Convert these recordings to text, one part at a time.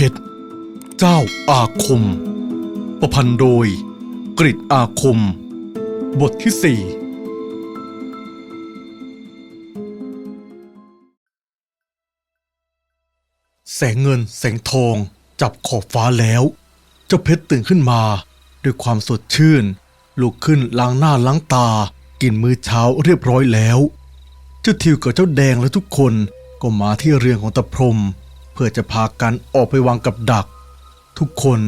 เพชร เจ้าอาคม ประพันธ์โดย กริดอาคม บทที่สี่แสงเงินแสงทองจับขอบฟ้าแล้ว เจ้าเพชรตื่นขึ้นมา ด้วยความสดชื่น ลุกขึ้นล้างหน้าล้างตา กินมื้อเช้าเรียบร้อยแล้ว เจ้าทิวกับเจ้าแดงและทุกคนก็มาที่เรือนของตะพรม พื่อจะพากันออกไปวางกับดัก ทุกคน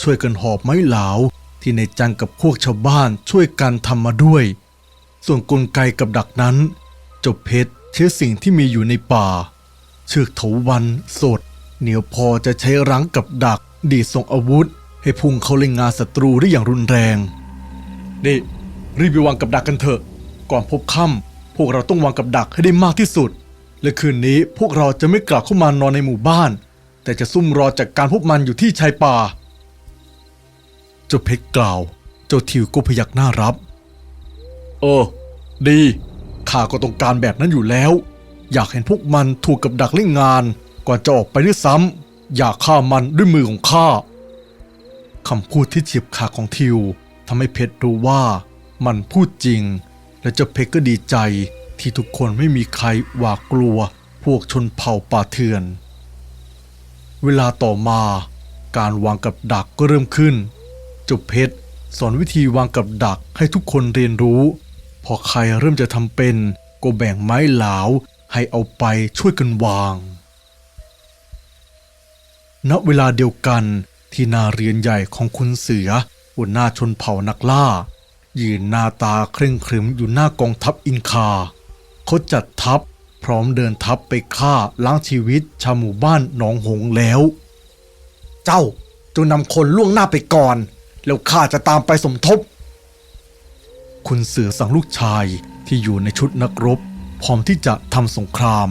ช่วยกันหอบไม้เหลาที่ในจังกับพวกชาวบ้านช่วยกันทำมาด้วย ส่วนกลไกกับดักนั้นเจ้าเพชรใช้สิ่งที่มีอยู่ในป่า เชือกเถาวันสด เหนียวพอจะใช้รั้งกับดัก ดีดส่งอาวุธ ให้พุ่งเข้าเล่นงานศัตรูได้อย่างรุนแรงนี่รีบไปวางกับดักกันเถอะ ก่อนพบค่ำพวกเราต้องวางกับดักให้ได้มากที่สุด และคืนนี้พวกเราจะไม่กลับเข้ามานอนในหมู่บ้าน แต่จะซุ่มรอจากการพวกมันอยู่ที่ชายป่า เจ้าเพชรกล่าว เจ้าทิวก็พยักหน้ารับ เออ ดีข้าก็ต้องการแบบนั้นอยู่แล้ว อยากเห็นพวกมันถูกกับดักเล่นงานก่อนจะออกไปด้วยซ้ำอยากฆ่ามันด้วยมือของข้าคำพูดที่เฉียบขาดของทิวทำให้เพชรรู้ว่ามันพูดจริง และเจ้าเพชรก็ดีใจ ที่ทุกคนไม่มีใครหวาดกลัวพวกชนเผ่าป่าเถื่อน เวลาต่อมาการวางกับดักก็เริ่มขึ้นจ้าเพชรสอนวิธีวางกับดักให้ทุกคนเรียนรู้ พอใครเริ่มจะทำเป็นก็แบ่งไม้หลาวให้เอาไปช่วยกันวาง ณ เวลาเดียวกันที่นาเรียนใหญ่ของคุณเสือหัวหน้าชนเผ่านักล่า ยืนหน้าตาเคร่งครึมอยู่หน้ากองทัพอินคา เขาจัดทัพพร้อมเดินทัพไปฆ่าล้างชีวิตชาวหมู่บ้านหนองหงแล้ว เจ้าจงนำคนล่วงหน้าไปก่อน แล้วข้าจะตามไปสมทบ คุณเสือสั่งลูกชายที่อยู่ในชุดนักรบ พร้อมที่จะทำสงคราม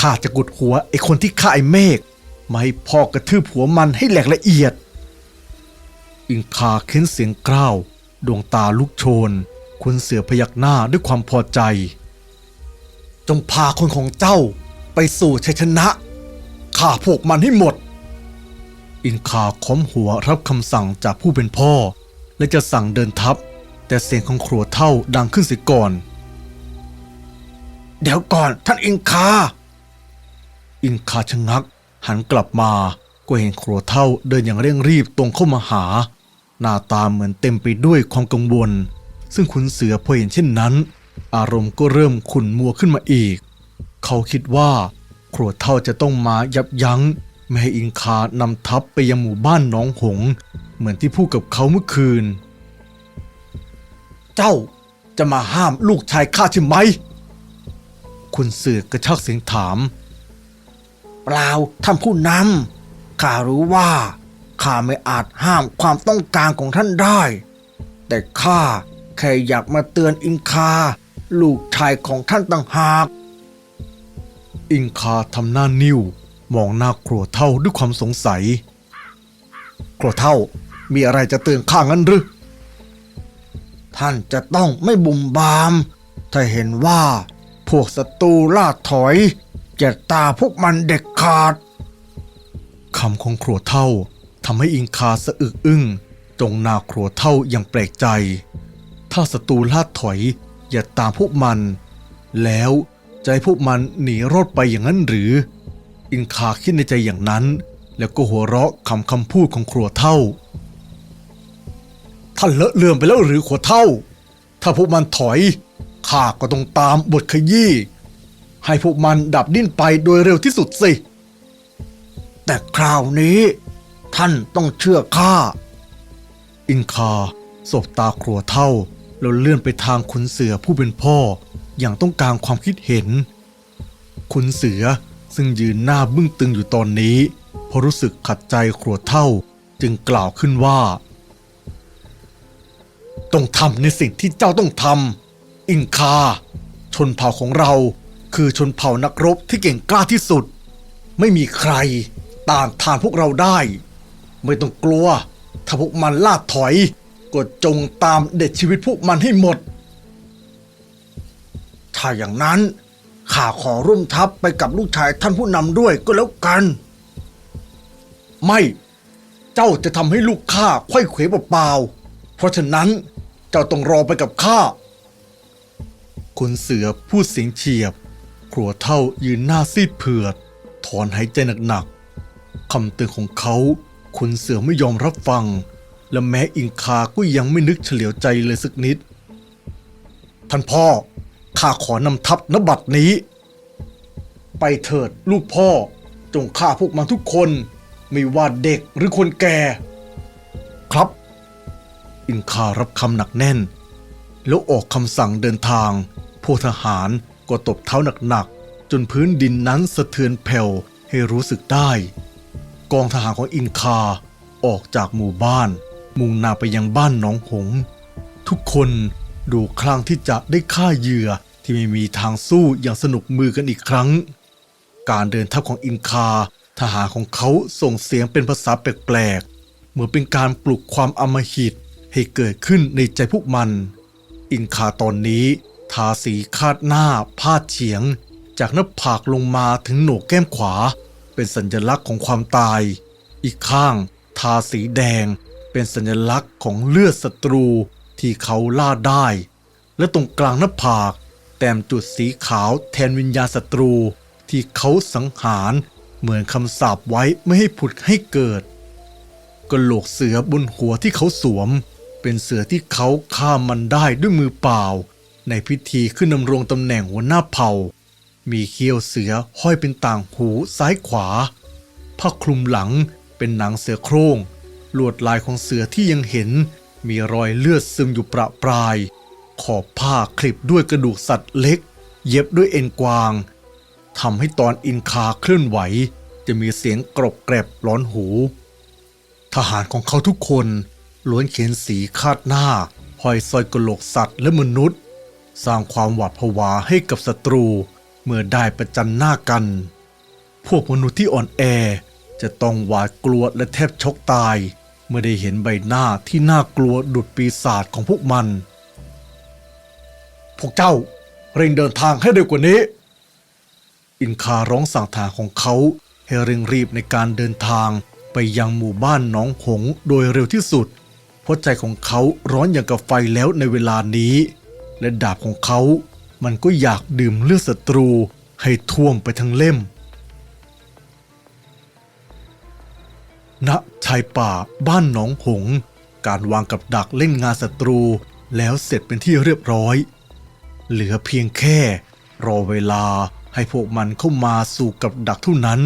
ข้าจะกดหัวไอ้คนที่ฆ่าไอ้เมฆมาให้พ่อกระทืบหัวมันให้แหลกละเอียด อิงคาเค้นเสียงกล้าว ดวงตาลุกโชน คุณเสือพยักหน้าด้วยความพอใจ จงพาคนของเจ้าไปสู่ชัยชนะฆ่าพวกมันให้หมด อินคาค้อมหัวรับคำสั่งจากผู้เป็นพ่อ และจะสั่งเดินทัพ แต่เสียงของครัวเท่าดังขึ้นเสียก่อน เดี๋ยวก่อนท่านอินคา อินคาชะงัก หันกลับมาก็เห็นครัวเท่าเดินอย่างเร่งรีบตรงเข้ามาหา หน้าตาเหมือนเต็มไปด้วยความกังวล ซึ่งขุนเสือพอเห็นเช่นนั้น อารมณ์ก็เริ่มขุ่นมัวขึ้นมาอีก เขาคิดว่า ครัวเท่าจะต้องมายับยั้งไม่ให้อิงคานำทัพไปยังหมู่บ้านหนองหง เหมือนที่พูดกับเขาเมื่อคืน เจ้าจะมาห้ามลูกชายข้าใช่ไหม คุณเสือกระชากเสียงถาม เปล่าท่านผู้นำข้ารู้ว่าข้าไม่อาจห้ามความต้องการของท่านได้ แต่ข้า ค่อยากมาเตือนอิงคา ลูกชายของท่านต่างหาก อิงคาทำหน้านิ่ว มองหน้าครัวเท่าด้วยความสงสัย ครัวเท่ามีอะไรจะเตือนข้างั้นหรือท่านจะต้องไม่บุ่มบาม ถ้าเห็นว่า พวกศัตรูล่าถอยจะตาพวกมันเด็กขาดคำของครัวเท่าทำให้อิงคาสะอึกอึ้งจงหน้าครัวเท่าอย่างแปลกใจ ถ้าศัตรูล่าถอย อย่าตามพวกมัน แล้วจะให้พวกมันหนีรอดไปอย่างนั้นหรือ อิงคาคิดในใจอย่างนั้น แล้วก็หัวเราะคำคำพูดของครัวเท่า ท่านเลอะเลือนไปแล้วหรือขัวเท่า ถ้าพวกมันถอยข้าก็ต้องตามบทขยี้ให้พวกมันดับดิ้นไปโดยเร็วที่สุดสิ แต่คราวนี้ ท่านต้องเชื่อข้า อินคาสบตาครัวเท่า แล้วเลื่อนไปทางขุนเสือผู้เป็นพ่อ อย่างต้องการความคิดเห็น ขุนเสือซึ่งยืนหน้าบึ้งตึงอยู่ตอนนี้เพราะรู้สึกขัดใจครัวเท่าจึงกล่าวขึ้นว่า ต้องทำในสิ่งที่เจ้าต้องทำอิงคา ชนเผ่าของเราคือชนเผ่านักรบที่เก่งกล้าที่สุด ไม่มีใครต้านทานพวกเราได้ ไม่ต้องกลัว ถ้าพวกมันล่าถอย ก็จงตามเด็ดชีวิตพวกมันให้หมด ถ้าอย่างนั้นข้าขอร่วมทัพไปกับลูกชายท่านผู้นำด้วยก็แล้วกัน ไม่ เจ้าจะทำให้ลูกข้าไขว้เขวเปล่าๆเพราะฉะนั้นเจ้าต้องรอไปกับข้าคุณเสือพูดเสียงเฉียบ ครัวเท่ายืนหน้าซีดเผือด ถอนหายใจหนักๆคำเตือนของเขาคุณเสือไม่ยอมรับฟัง และแม้อิงคาก็ยังไม่นึกเฉลียวใจเลยสักนิด ท่านพ่อ ข้าขอนำทัพนบัตนี้ ไปเถิดลูกพ่อ จงฆ่าพวกมันทุกคน ไม่ว่าเด็กหรือคนแก่ ครับ อินคารับคำหนักแน่น แล้วออกคำสั่งเดินทาง พวกทหารก็ตบเท้าหนักๆ จนพื้นดินนั้นสะเทือนแผ่วให้รู้สึกได้ กองทหารของอินคาออกจากหมู่บ้าน มุ่งหน้าไปยังบ้านหนองหง ทุกคนดูคลั่งที่จะได้ฆ่าเหยื่อที่ไม่มีทางสู้อย่างสนุกมือกันอีกครั้ง การเดินทัพของอินคา ทหารของเขาส่งเสียงเป็นภาษาแปลกๆ เหมือนเป็นการปลุกความอมหิตให้เกิดขึ้นในใจพวกมัน อินคาตอนนี้ทาสีคาดหน้าพาดเฉียง จากหน้าผากลงมาถึงโหนกแก้มขวา เป็นสัญลักษณ์ของความตาย อีกข้าง ทาสีแดง เป็นสัญลักษณ์ของเลือดศัตรูที่เขาล่าได้ และตรงกลางหน้าผาก แต้มจุดสีขาวแทนวิญญาณศัตรูที่เขาสังหารเหมือนคำสาปไว้ไม่ให้ผุดให้เกิดกระโหลกเสือบนหัวที่เขาสวม เป็นเสือที่เขาฆ่ามันได้ด้วยมือเปล่า ในพิธีขึ้นดำรงตำแหน่งหัวหน้าเผ่า มีเขี้ยวเสือห้อยเป็นต่างหูซ้ายขวาผ้าคลุมหลังเป็นหนังเสือโคร่ง ลวดลายของเสือที่ยังเห็น มีรอยเลือดซึมอยู่ประปราย ขอบผ้าคลิปด้วยกระดูกสัตว์เล็ก เย็บด้วยเอ็นกวางทำให้ตอนอินคาเคลื่อนไหว จะมีเสียงกรบแกรบร้อนหู ทหารของเขาทุกคนล้วนเขียนสีคาดหน้าห้อยสร้อยกระโหลกสัตว์และมนุษย์ สร้างความหวาดผวาให้กับศัตรู เมื่อได้ประจันหน้ากัน พวกมนุษย์ที่อ่อนแอจะต้องหวาดกลัวและแทบชกตาย มื่อได้เห็นใบหน้าที่น่ากลัวดุดปีศาจของพวกมัน พวกเจ้าเร่งเดินทางให้เร็วกว่านี้ อินคาร้องสั่งทารของเขาให้เร่งรีบในการเดินทางไปยังหมู่บ้านหนองหงโดยเร็วที่สุด เพราะใจของเขาร้อนอย่างกับไฟแล้วในเวลานี้ และดาบของเขา มันก็อยากดื่มเลือดศัตรูให้ท่วมไปทั้งเล่ม ณชายป่าบ้านหนองหง การวางกับดักเล่นงานศัตรู แล้วเสร็จเป็นที่เรียบร้อย เหลือเพียงแค่ รอเวลาให้พวกมันเข้ามาสู่กับดักเท่านั้น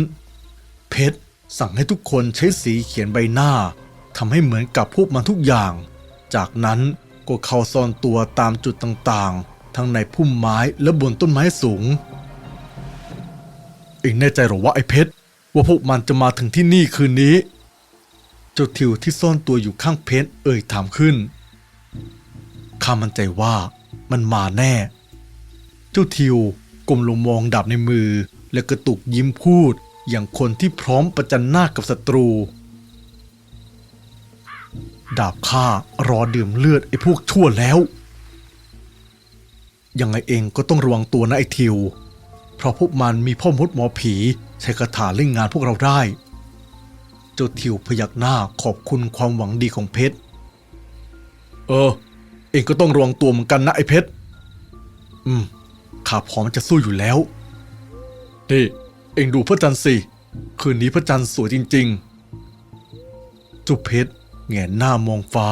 เพชรสั่งให้ทุกคนใช้สีเขียนใบหน้าทำให้เหมือนกับพวกมันทุกอย่าง จากนั้นก็เข้าซ่อนตัวตามจุดต่างๆ ทั้งในพุ่มไม้และบนต้นไม้สูง เองแน่ใจหรอว่าไอ้เพชรว่าพวกมันจะมาถึงที่นี่คืนนี้ เจ้าทิวที่ซ่อนตัวอยู่ข้างเพชรเอ่ยถามขึ้นข้ามั่นใจว่ามันมาแน่ เจ้าทิวก้มลงมองดาบในมือ และกระตุกยิ้มพูดอย่างคนที่พร้อมประจันหน้ากับศัตรู ดาบข้ารอดื่มเลือดไอ้พวกชั่วแล้ว ยังไงเองก็ต้องระวังตัวนะไอ้ทิว เพราะพวกมันมีพ่อมดหมอผี ใช้คาถาเล่นงานพวกเราได้ เจ้าทิวพยักหน้าขอบคุณความหวังดีของเพชร เออ เองก็ต้องระวังตัวเหมือนกันนะไอ้เพชร อืม ข้าพร้อมจะสู้อยู่แล้ว นี่ เองดูพระจันทร์สิ คืนนี้พระจันทร์สวยจริง ๆ จุเพชรแหงนหน้ามองฟ้า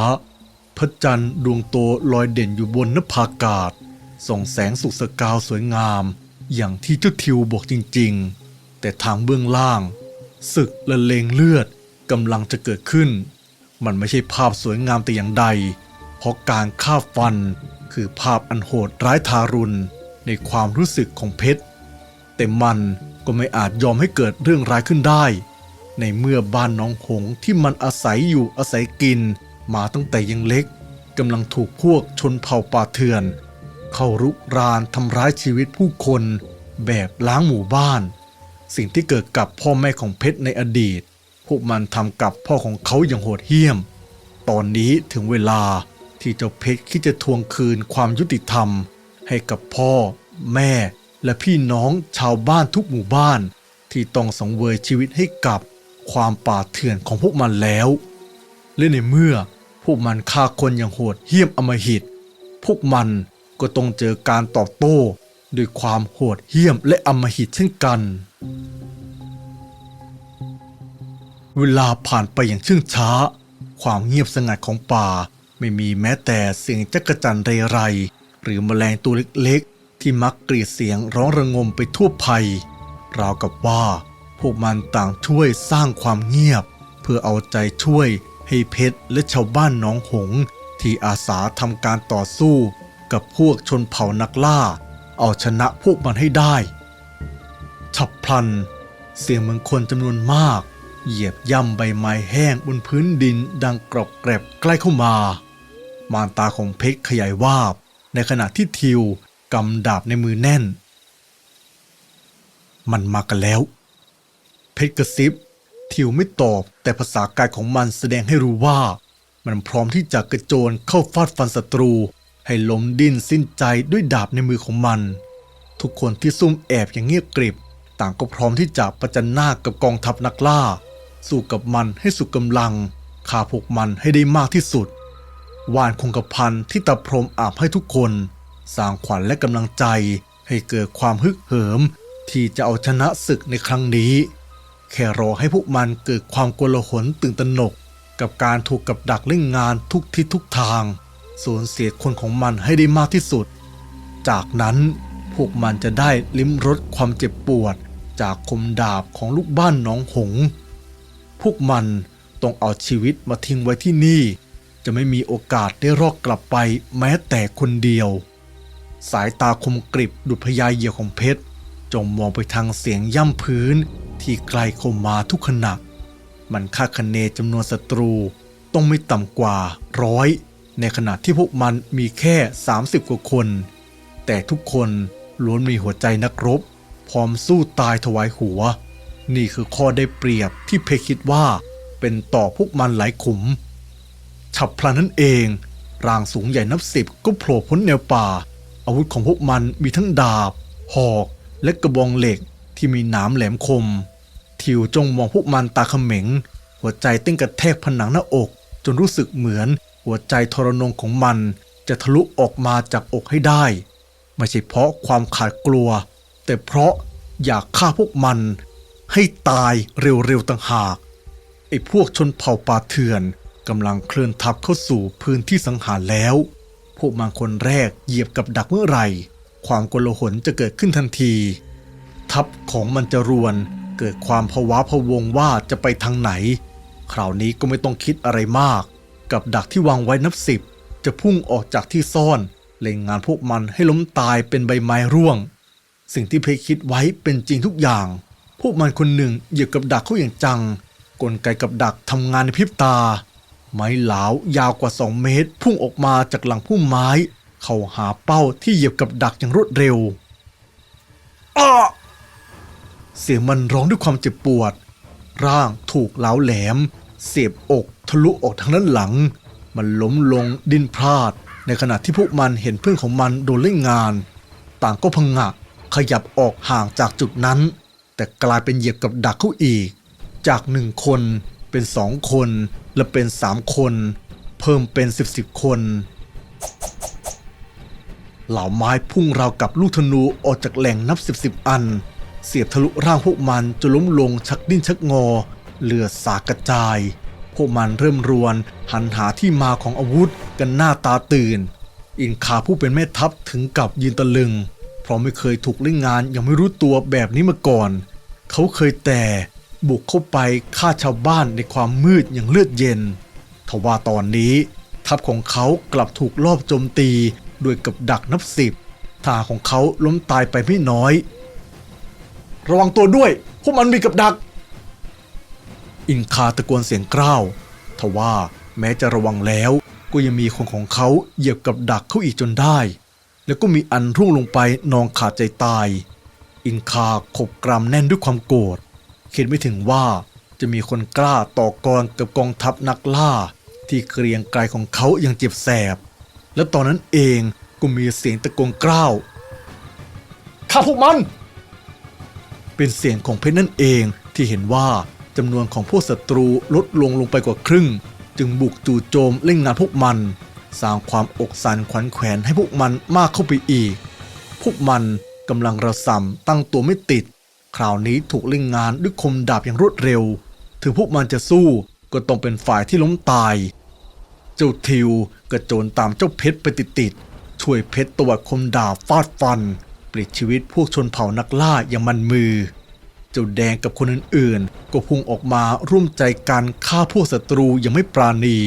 พระจันทร์ดวงโตลอยเด่นอยู่บนนภาอากาศ ส่องแสงสุกสกาวสวยงาม อย่างที่เจ้าทิวบอกจริง ๆ แต่ทางเบื้องล่าง ศึกละเลงเลือดกำลังจะเกิดขึ้น มันไม่ใช่ภาพสวยงามแต่อย่างใด เพราะการฆ่าฟันคือภาพอันโหดร้ายทารุณในความรู้สึกของเพชร แต่มันก็ไม่อาจยอมให้เกิดเรื่องร้ายขึ้นได้ ในเมื่อบ้านน้องหงที่มันอาศัยอยู่อาศัยกิน มาตั้งแต่ยังเล็กกำลังถูกพวกชนเผ่าป่าเถื่อน เข้ารุกรานทำร้ายชีวิตผู้คนแบบล้างหมู่บ้าน สิ่งที่เกิดกับพ่อแม่ของเพชรในอดีต พวกมันทำกับพ่อของเขาอย่างโหดเหี้ยม ตอนนี้ถึงเวลาที่เจ้าเพชรคิดจะทวงคืนความยุติธรรม ให้กับพ่อ แม่ และพี่น้องชาวบ้านทุกหมู่บ้าน ที่ต้องสังเวยชีวิตให้กับความป่าเถื่อนของพวกมันแล้ว และในเมื่อพวกมันฆ่าคนอย่างโหดเหี้ยมอำมหิต พวกมันก็ต้องเจอการตอบโต้ ด้วยความโหดเหี้ยมและอำมหิตเช่นกัน เวลาผ่านไปอย่างเชื่องช้า ความเงียบสงัดของป่า ไม่มีแม้แต่เสียงจักรจันเรไร หรือแมลงตัวเล็กๆ ที่มักกรีดเสียงร้องระงมไปทั่วภัย ราวกับว่า พวกมันต่างช่วยสร้างความเงียบ เพื่อเอาใจช่วยให้เพชรและชาวบ้านน้องหง ที่อาสาทำการต่อสู้ กับพวกชนเผ่านักล่า เอาชนะพวกมันให้ได้ฉับพลัน เสียงเหมือนคนจำนวนมาก เหยียบย่ำใบไม้แห้งบนพื้นดินดังกรอบแกรบใกล้เข้ามา มารตาของเพชรขยายวาบ ในขณะที่ทิวกำดาบในมือแน่น มันมากันแล้ว เพชรกระซิบ ทิวไม่ตอบแต่ภาษากายของมันแสดงให้รู้ว่า มันพร้อมที่จะกระโจนเข้าฟาดฟันศัตรู ให้ล้มดิ้นสิ้นใจด้วยดาบในมือของมัน ทุกคนที่ซุ่มแอบอย่างเงียบกริบ ต่างก็พร้อมที่จะประจันหน้ากับกองทัพนักล่า สู้กับมันให้สุดกำลังฆ่าพวกมันให้ได้มากที่สุด วานคงกระพันที่ตาพรมอาบให้ทุกคน สร้างขวัญและกำลังใจให้เกิดความฮึกเหิม ที่จะเอาชนะศึกในครั้งนี้ แค่รอให้พวกมันเกิดความโกลาหลตื่นตระหนก กับการถูกกับดักเล่นงานทุกทิศทุกทาง สูญเสียคนของมันให้ได้มากที่สุด จากนั้นพวกมันจะได้ลิ้มรสความเจ็บปวด จากคมดาบของลูกบ้านน้องหง พวกมันต้องเอาชีวิตมาทิ้งไว้ที่นี่ จะไม่มีโอกาสได้รอดกลับไปแม้แต่คนเดียว สายตาคมกริบดุจพยายเหยี่ยวของเพชรจงมองไปทางเสียงย่ำพื้นที่ไกลเข้ามาทุกขณะ มันคาดคะเนจำนวนศัตรูต้องไม่ต่ำกว่าร้อยในขณะที่พวกมันมีแค่ 30 กว่าคน แต่ทุกคนล้วนมีหัวใจนักรบ พร้อมสู้ตายถวายหัว นี่คือข้อได้เปรียบที่เพคิดว่าเป็นต่อพวกมันหลายขุม ฉับพลันนั่นเอง ร่างสูงใหญ่นับสิบก็โผล่พ้นแนวป่า อาวุธของพวกมันมีทั้งดาบ หอก และกระบองเหล็กที่มีหนามแหลมคม ทิวจงมองพวกมันตาเขม็ง หัวใจเต้นกระแทกผนังหน้าอก จนรู้สึกเหมือนหัวใจทรนงของมันจะทะลุออกมาจากอกให้ได้ ไม่ใช่เพราะความขาดกลัว แต่เพราะอยากฆ่าพวกมัน ให้ตายเร็วๆต่างหาก ไอ้พวกชนเผ่าป่าเถื่อนกำลังเคลื่อนทัพเข้าสู่พื้นที่สังหารแล้ว พวกมันคนแรกเหยียบกับดักเมื่อไหร่ ความโกลาหลจะเกิดขึ้นทันที ทัพของมันจะรวนเกิดความภาวะพะวงว่าจะไปทางไหน คราวนี้ก็ไม่ต้องคิดอะไรมาก กับดักที่วางไว้นับสิบ จะพุ่งออกจากที่ซ่อนเล่งงานพวกมันให้ล้มตายเป็นใบไม้ร่วง สิ่งที่เพคคิดไว้เป็นจริงทุกอย่าง พวกมันคนหนึ่งเหยียบกับดักเขาอย่างจัง กลไกกับดักทำงานในพริบตา ไม้หลาวยาวกว่า 2 เมตร พุ่งออกมาจากหลังพุ่มไม้ เข้าหาเป้าที่เหยียบกับดักอย่างรวดเร็วอ้อเสียงมันร้องด้วยความเจ็บปวด ร่างถูกเหลาแหลม เสียบอกทะลุออกทางด้านหลัง มันล้มลงดิ้นพลาด ในขณะที่พวกมันเห็นเพื่อนของมันโดนเล่นงาน ต่างก็พังงะขยับออกห่างจากจุดนั้น แต่กลายเป็นเหยียบกับดักเขาอีก จากหนึ่งคนเป็นสองคนและเป็นสามคน เพิ่มเป็นสิบสิบคน เหล่าไม้พุ่งราวกับลูกธนูออกจากแหล่งนับสิบสิบอัน เสียบทะลุร่างพวกมันจนล้มลงชักดิ้นชักงอ เลือดสากระจาย พวกมันเริ่มรวน หันหาที่มาของอาวุธกันหน้าตาตื่น อินคาผู้เป็นแม่ทัพถึงกับยืนตะลึง เพราะไม่เคยถูกเล่นงานยังไม่รู้ตัวแบบนี้มาก่อน เขาเคยแต่บุกเข้าไปฆ่าชาวบ้านในความมืดอย่างเลือดเย็น ทว่าตอนนี้ ทัพของเขากลับถูกลอบโจมตีด้วยกับดักนับสิบทาของเขาล้มตายไปไม่น้อย ระวังตัวด้วย พวกมันมีกับดัก อินคาตะโกนเสียงกล้าวทว่าแม้จะระวังแล้ว ก็ยังมีคนของเขาเหยียบกับดักเขาอีกจนได้ แล้วก็มีอันร่วงลงไปนองขาดใจตาย อินคาขบกรามแน่นด้วยความโกรธคิดไม่ถึงว่าจะมีคนกล้าต่อกรกับกองทัพนักล่า ที่เกรียงไกรของเขาอย่างเจ็บแสบ และตอนนั้นเองก็มีเสียงตะโกนกล้าวข้าพวกมัน เป็นเสียงของเพชรนั่นเองที่เห็นว่าจำนวนของพวกศัตรูลดลงลงไปกว่าครึ่ง จึงบุกจู่โจมเล่นงานพวกมัน สร้างความอกสั่นขวัญแขวนให้พวกมันมากเข้าไปอีก พวกมันกำลังระสำตั้งตัวไม่ติด คราวนี้ถูกเล่นงานด้วยคมดาบอย่างรวดเร็ว ถึงพวกมันจะสู้ก็ต้องเป็นฝ่ายที่ล้มตาย เจ้าทิวกระโจนตามเจ้าเพชรไปติดๆ ช่วยเพชรตวัดคมดาบฟาดฟันปลิดชีวิตพวกชนเผ่านักล่าอย่างมันมือ เจ้าแดงกับคนอื่นๆ ก็พุ่งออกมาร่วมใจกันฆ่าพวกศัตรูอย่างไม่ปราณี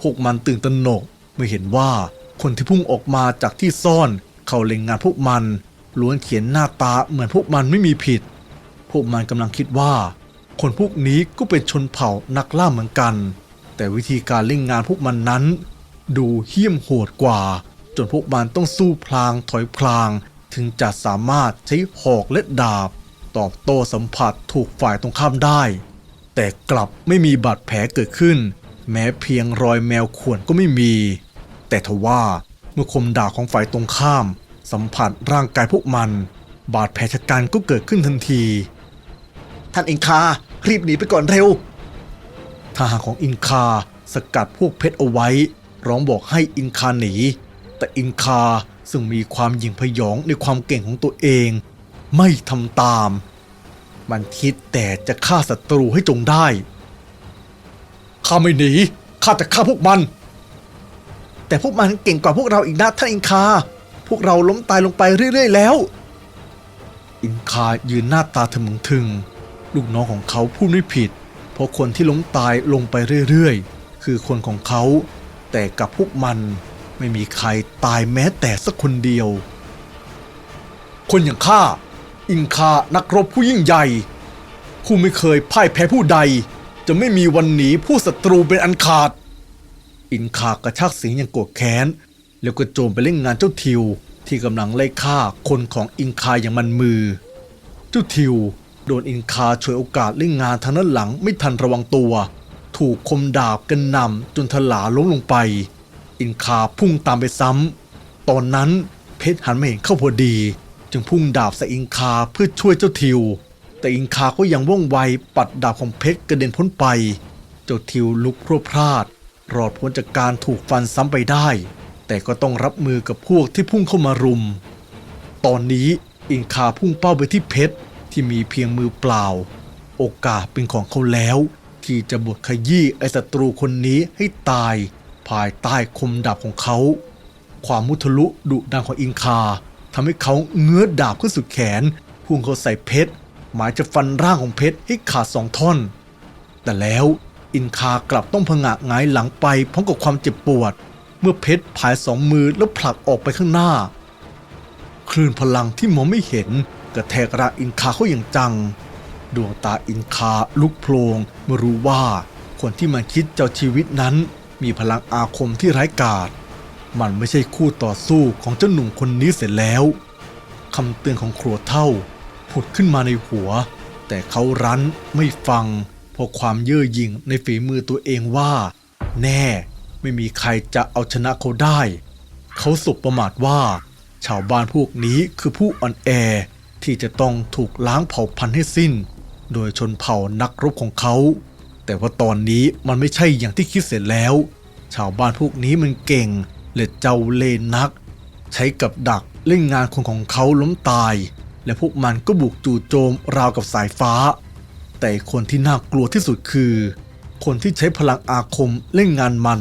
พวกมันตื่นตระหนก มื่อเห็นว่าคนที่พุ่งออกมาจากที่ซ่อน เขาเล็งงานพวกมันล้วนเขียนหน้าตาเหมือนพวกมันไม่มีผิด พวกมันกำลังคิดว่า คนพวกนี้ก็เป็นชนเผ่านักล่าเหมือนกัน แต่วิธีการเล่นงานพวกมันนั้น ดูเหี้ยมโหดกว่า จนพวกมันต้องสู้พลางถอยพลาง ถึงจะสามารถใช้หอกและดาบ ตอบโต้สัมผัสถูกฝ่ายตรงข้ามได้ แต่กลับไม่มีบาดแผลเกิดขึ้น แม้เพียงรอยแมวข่วนก็ไม่มี แต่ทว่าเมื่อคมดาบของฝ่ายตรงข้าม สัมผัสร่างกายพวกมัน บาดแผลชะกันก็เกิดขึ้นทันที ท่านอิงคารีบหนีไปก่อนเร็ว ทหารของอินคาสกัดพวกเพชรเอาไว้ ร้องบอกให้อินคาหนี แต่อินคาซึ่งมีความหยิ่งพยองในความเก่งของตัวเอง ไม่ทำตาม มันคิดแต่จะฆ่าศัตรูให้จงได้ ข้าไม่หนี ข้าจะฆ่าพวกมัน แต่พวกมันเก่งกว่าพวกเราอีกนะท่านอินคา พวกเราล้มตายลงไปเรื่อย ๆ แล้ว อินคายืนหน้าตาทะมึงทึง ลูกน้องของเขาพูดไม่ผิด เพราะคนที่ล้มตายลงไปเรื่อยๆ คือคนของเขา แต่กับพวกมันไม่มีใครตายแม้แต่สักคนเดียว คนอย่างข้า อินคานักรบผู้ยิ่งใหญ่ ผู้ไม่เคยพ่ายแพ้ผู้ใด จะไม่มีวันหนีผู้ศัตรูเป็นอันขาด อินคากระชากเสียงอย่างโกรธแค้น แล้วก็โจมไปเล่นงานเจ้าทิว ที่กำลังไล่ฆ่าคนของอินคาอย่างมันมือ เจ้าทิว โดนอินคาฉวยโอกาสเล่นงานทางด้านหลังไม่ทันระวังตัว ถูกคมดาบกันนำจนทลาล้มลงไป อินคาพุ่งตามไปซ้ำตอนนั้นเพชรหันมาเห็นเข้าพอดี จึงพุ่งดาบใส่อินคาเพื่อช่วยเจ้าทิว แต่อินคาก็ยังว่องไวปัดดาบของเพชรกระเด็นพ้นไป เจ้าทิวลุกพรวดพลาด รอดพ้นจากการถูกฟันซ้ำไปได้ แต่ก็ต้องรับมือกับพวกที่พุ่งเข้ามารุม ตอนนี้อินคาพุ่งเป้าไปที่เพชรที่มีเพียงมือเปล่า โอกาสเป็นของเขาแล้ว ที่จะบดขยี้ไอศัตรูคนนี้ให้ตาย ภายใต้คมดาบของเขา ความมุทะลุดุดันของอินคาทำให้เขาเงื้อดาบขึ้นสุดแขน พุ่งเข้าใส่เพชรหมายจะฟันร่างของเพชรให้ขาดสองท่อน แต่แล้ว อินคากลับต้องผงะหงายหลังไปพร้อมกับความเจ็บปวด เมื่อเพชรผายสองมือแล้วผลักออกไปข้างหน้า คลื่นพลังที่มองไม่เห็นกระแทกร่างอินคาเขาอย่างจัง ดวงตาอินคาลุกโพลงเมื่อรู้ว่าคนที่มันคิดเจ้าชีวิตนั้น มีพลังอาคมที่ร้ายกาจมันไม่ใช่คู่ต่อสู้ของเจ้าหนุ่มคนนี้เสร็จแล้วคำเตือนของครัวเท่า ผุดขึ้นมาในหัว แต่เขารั้นไม่ฟัง ราะความเย่อหยิ่งในฝีมือตัวเองว่า แน่ไม่มีใครจะเอาชนะเขาได้ เขาสุบประมาทว่า ชาวบ้านพวกนี้คือผู้อ่อนแอที่จะต้องถูกล้างเผ่าพันธุ์ให้สิ้น โดยชนเผ่านักรบของเขา แต่ว่าตอนนี้มันไม่ใช่อย่างที่คิดเสร็จแล้ว ชาวบ้านพวกนี้มันเก่งและเจ้าเล่ห์นัก ใช้กับดักเล่นงานคนของเขาล้มตาย และพวกมันก็บุกจู่โจมราวกับสายฟ้า แต่คนที่น่ากลัวที่สุดคือ คนที่ใช้พลังอาคมเล่นงานมัน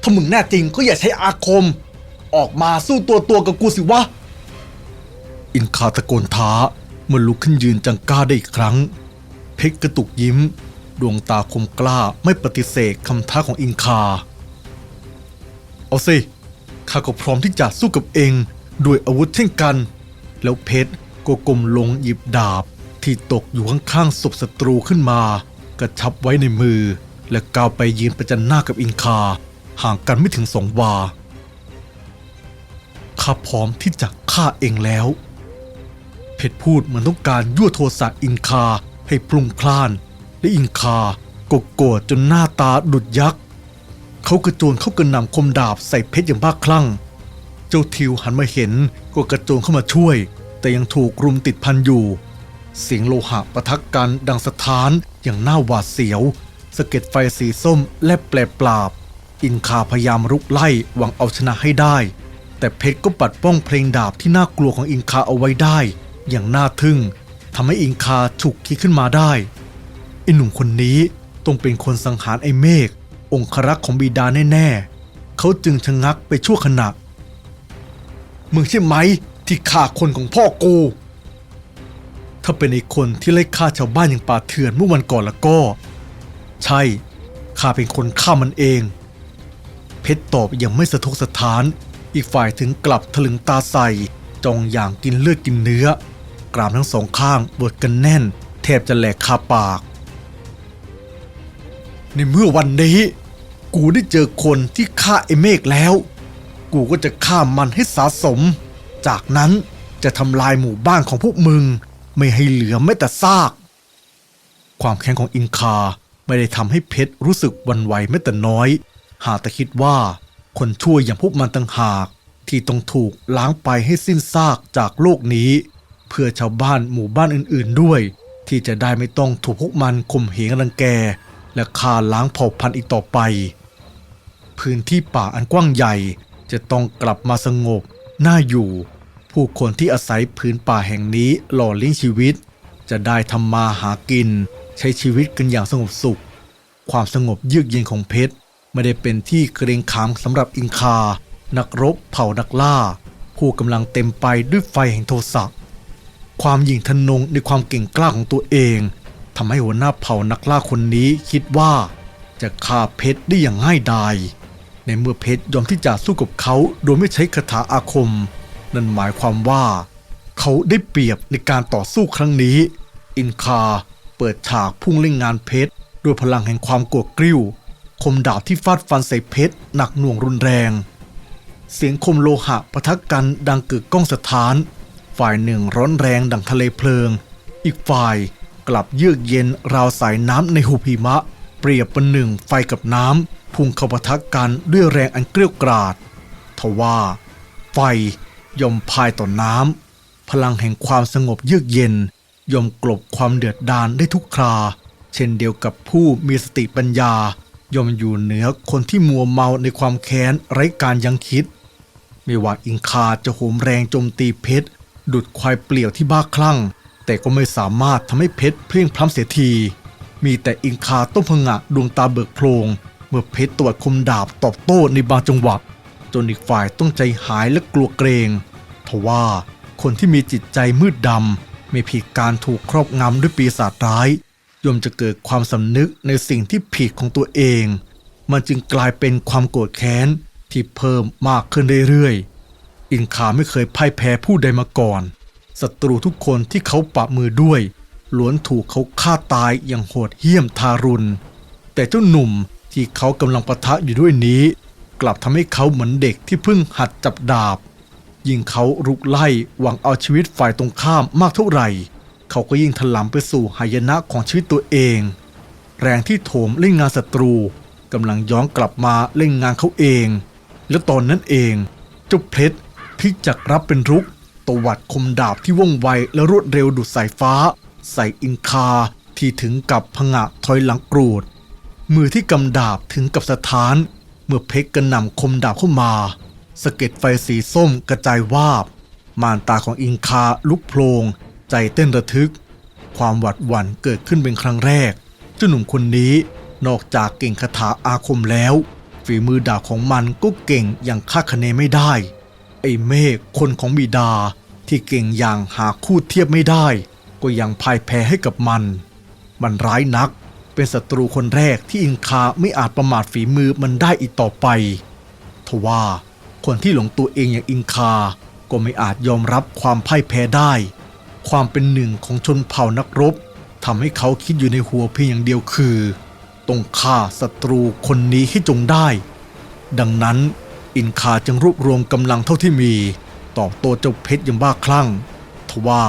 ถ้ามึงแน่จริงก็อย่าใช้อาคม ออกมาสู้ตัวตัวกับกูสิวะ อินคาตะโกนท้าเมื่อลุกขึ้นยืนจังก้าได้อีกครั้ง เพชรกระตุกยิ้ม ดวงตาคมกล้าไม่ปฏิเสธคำท้าของอินคา เอาสิ ข้าก็พร้อมที่จะสู้กับเองด้วยอาวุธเช่นกัน แล้วเพชรก็ก้มลงหยิบดาบ ที่ตกอยู่ข้างๆศพศัตรูขึ้นมา กระชับไว้ในมือ และก้าวไปยืนประจันหน้ากับอินคา ห่างกันไม่ถึงสองวา ข้าพร้อมที่จะฆ่าเองแล้ว เพชรพูดเหมือนต้องการยั่วโทสะอินคาให้พลุงพล่าน และอินคาก็โกรธจนหน้าตาดุดยักษ์ เขากระโจนเข้ากระหน่ำคมดาบใส่เพชรอย่างบ้าคลั่ง เจ้าทิวหันมาเห็นก็กระโจนเข้ามาช่วย แต่ยังถูกรุมติดพันอยู่ เสียงโลหะประทะกันดังสถานอย่างน่าหวาดเสียวสะเก็ดไฟสีส้มและแปลปราบ อินคาพยายามรุกไล่หวังเอาชนะให้ได้ แต่เพชรก็ปัดป้องเพลงดาบที่น่ากลัวของอินคาเอาไว้ได้ อย่างน่าทึ่งทำให้อินคาฉุกคิดขึ้นมาได้ไอหนุ่มคนนี้ต้องเป็นคนสังหารไอเมฆองครักษ์ของบิดาแน่ๆ เขาจึงชะงักไปชั่วขณะมึงใช่ไหมที่ฆ่าคนของพ่อกู ถ้าเป็นไอ้คนที่ไล่ฆ่าชาวบ้านอย่างป่าเถื่อนเมื่อวันก่อนแล้วก็ ใช่ข้าเป็นคนฆ่ามันเอง เพชรตอบอย่างไม่สะทกสะท้าน อีกฝ่ายถึงกลับถลึงตาใส่จองอย่างกินเลือดกินเนื้อ กรามทั้งสองข้างบดกันแน่น แทบจะแหลกคาปาก ในเมื่อวันนี้ กูได้เจอคนที่ฆ่าไอ้เมฆแล้ว กูก็จะฆ่ามันให้สะสม จากนั้นจะทำลายหมู่บ้านของพวกมึง ไม่ให้เหลือแม้แต่ซาก ความแค้นของอินคาไม่ได้ทำให้เพชรรู้สึกวันไหวแม้แต่น้อย หากแต่คิดว่าคนชั่วอย่างพวกมันต่างหาก ที่ต้องถูกล้างไปให้สิ้นซากจากโลกนี้ เพื่อชาวบ้านหมู่บ้านอื่นๆด้วย ที่จะได้ไม่ต้องถูกพวกมันข่มเหงรังแก และฆ่าล้างเผ่าพันธุ์อีกต่อไป พื้นที่ป่าอันกว้างใหญ่จะต้องกลับมาสงบน่าอยู่ ผู้คนที่อาศัยพื้นป่าแห่งนี้หล่อเลี้ยงชีวิต จะได้ทำมาหากิน ใช้ชีวิตกันอย่างสงบสุข ความสงบเยือกเย็นของเพชร ไม่ได้เป็นที่เกรงขามสำหรับอินคา นักรบเผ่านักล่า ผู้กำลังเต็มไปด้วยไฟแห่งโทสะความหยิ่งทะนงในความเก่งกล้าของตัวเองทำให้หัวหน้าเผ่านักล่าคนนี้คิดว่า จะฆ่าเพชรได้อย่างง่ายดายในเมื่อเพชรยอมที่จะสู้กับเขาโดยไม่ใช้คาถาอาคม นั่นหมายความว่า เขาได้เปรียบในการต่อสู้ครั้งนี้ อินคาเปิดฉากพุ่งเล่นงานเพชรด้วยพลังแห่งความกรธกริ้ว คมดาบที่ฟาดฟันใส่เพชรหนักหน่วงรุนแรง เสียงคมโลหะปะทะกันดังกึกก้องสถาน ฝ่ายหนึ่งร้อนแรงดังทะเลเพลิง อีกฝ่ายกลับเยือกเย็นราวสายน้ำในหุบหิมะ เปรียบเประหนึ่งไฟกับน้ำพุ่งเข้าปะทะกันด้วยแรงอันเกรี้ยวกราดทว่า ไฟ ย่อมพายต่อน้ำพลังแห่งความสงบเยือกเย็น ย่อมกลบความเดือดดาลได้ทุกครา เช่นเดียวกับผู้มีสติปัญญา ย่อมอยู่เหนือคนที่มัวเมาในความแค้นไร้การยังคิด ไม่ว่าอิงคาจะโหมแรงโจมตีเพชร ดุดควายเปลี่ยวที่บ้าคลั่ง แต่ก็ไม่สามารถทำให้เพชรเพลียงพล้ำเสียที มีแต่อิงคาต้องพงะดวงตาเบิกโพลงเมื่อเพชรตรวจคมดาบตอบโต้ในบางจังหวะ จนอีกฝ่ายต้องใจหายและกลัวเกรงทว่าคนที่มีจิตใจมืดดำไม่ผิดการถูกครอบงำด้วยปีศาจร้ายย่อมจะเกิดความสำนึกในสิ่งที่ผิดของตัวเอง มันจึงกลายเป็นความโกรธแค้นที่เพิ่มมากขึ้นเรื่อยๆ อินคาไม่เคยพ่ายแพ้ผู้ใดมาก่อน ศัตรูทุกคนที่เขาปะมือด้วย ล้วนถูกเขาฆ่าตายอย่างโหดเหี้ยมทารุณ แต่เจ้าหนุ่มที่เขากำลังปะทะอยู่ด้วยนี้ กลับทำให้เขาเหมือนเด็กที่เพิ่งหัดจับดาบ ยิ่งเขารุกไล่หวังเอาชีวิตฝ่ายตรงข้ามมากเท่าไหร่ เขาก็ยิ่งถลำไปสู่หายนะของชีวิตตัวเอง แรงที่โถมเล่นงานศัตรูกำลังย้อนกลับมาเล่นงานเขาเอง และตอนนั้นเองเจ้าเพชรพลิกจากรับเป็นรุกตวัดคมดาบที่ว่องไวและรวดเร็วดุดสายฟ้า ใส่อินคาที่ถึงกับผงะถอยหลังกรูด มือที่กำดาบถึงกับสถาน เมื่อเพชรกระหน่ำคมดาบเข้ามาสะเก็ดไฟสีส้มกระจายวาบ ม่านตาของอิงคาลุกโพลง ใจเต้นระทึก ความหวาดหวั่นเกิดขึ้นเป็นครั้งแรกเจ้าหนุ่มคนนี้นอกจากเก่งคาถาอาคมแล้ว ฝีมือดาบของมันก็เก่งอย่างคาดคะเนไม่ได้ ไอ้เมฆคนของบิดาที่เก่งอย่างหาคู่เทียบไม่ได้ ก็ยังพ่ายแพ้ให้กับมัน มันร้ายนัก เป็นศัตรูคนแรกที่อินคาไม่อาจประมาทฝีมือมันได้อีกต่อไป ทว่าคนที่หลงตัวเองอย่างอินคา ก็ไม่อาจยอมรับความพ่ายแพ้ได้ ความเป็นหนึ่งของชนเผ่านักรบทำให้เขาคิดอยู่ในหัวเพียงอย่างเดียวคือ ต้องฆ่าศัตรูคนนี้ให้จงได้ ดังนั้นอินคาจึงรวบรวมกำลังเท่าที่มีตอบโต้เจ้าเพชรอย่างบ้าคลั่ง ทว่า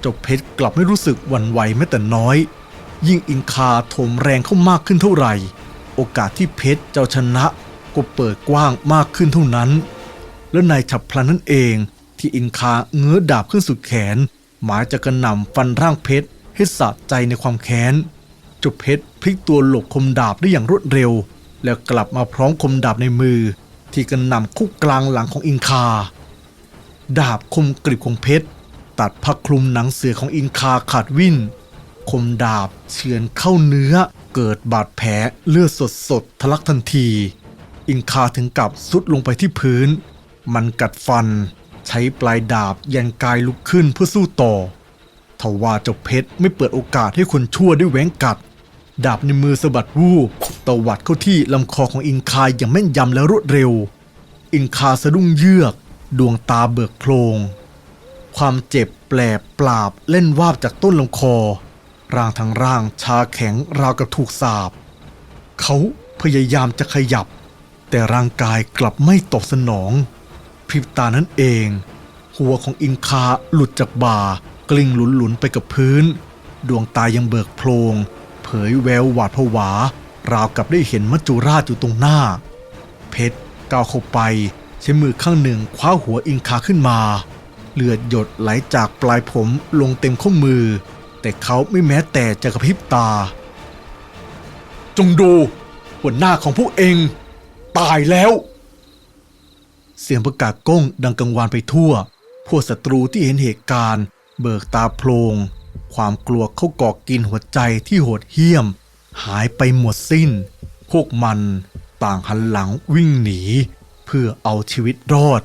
เจ้าเพชรกลับไม่รู้สึกหวั่นไหวแม้แต่น้อย ยิ่งอินคาโถมแรงเข้ามากขึ้นเท่าไหร่ โอกาสที่เพชรเจ้าชนะก็เปิดกว้างมากขึ้นเท่านั้น และในฉับพลันนั่นเองที่อินคาเงื้อดาบขึ้นสุดแขน หมายจะกระหน่ำฟันร่างเพชรให้สะใจในความแค้นจุเพชรพลิกตัวหลบคมดาบได้อย่างรวดเร็ว แล้วกลับมาพร้อมคมดาบในมือ ที่กระหน่ำคุกกลางหลังของอินคา ดาบคมกริบของเพชรตัดผ้าคลุมหนังเสือของอินคาขาดวิ่น คมดาบเฉือนเข้าเนื้อ เกิดบาดแผลเลือดสดสดทะลักทันที อินคาถึงกับสุดลงไปที่พื้น มันกัดฟัน ใช้ปลายดาบยันกายลุกขึ้นเพื่อสู้ต่อทว่าเจ้าเพชรไม่เปิดโอกาสให้คนชั่วได้แหวงกัด ดาบในมือสะบัดวูบตวัดเข้าที่ลำคอของอินคาอย่างแม่นยำและรวดเร็ว อินคาสะดุ้งเยือก ดวงตาเบิกโพลงความเจ็บแปลบปราบเล่นวาบจากต้นลำคอ ร่างทั้งร่างชาแข็งราวกับถูกสาบ เขาพยายามจะขยับ แต่ร่างกายกลับไม่ตอบสนอง พริบตานั้นเอง หัวของอินคาหลุดจากบ่ากลิ้งหลุนๆไปกับพื้น ดวงตายังเบิกโพลง เผยแววหวาดผวา ราวกับได้เห็นมัจจุราชอยู่ตรงหน้า เพชรก้าวเข้าไปใช้มือข้างหนึ่งคว้าหัวอินคาขึ้นมา เลือดหยดไหลจากปลายผมลงเต็มข้อมือ แต่เขาไม่แม้แต่จะกระพริบตา จงดูหัวหน้าของพวกเอง ตายแล้ว เสียงประกาศก้องดังกังวานไปทั่ว พวกศัตรูที่เห็นเหตุการณ์ เบิกตาโพลงความกลัวเข้ากอกกินหัวใจที่โหดเหี้ยม หายไปหมดสิ้น พวกมันต่างหันหลังวิ่งหนี เพื่อเอาชีวิตรอด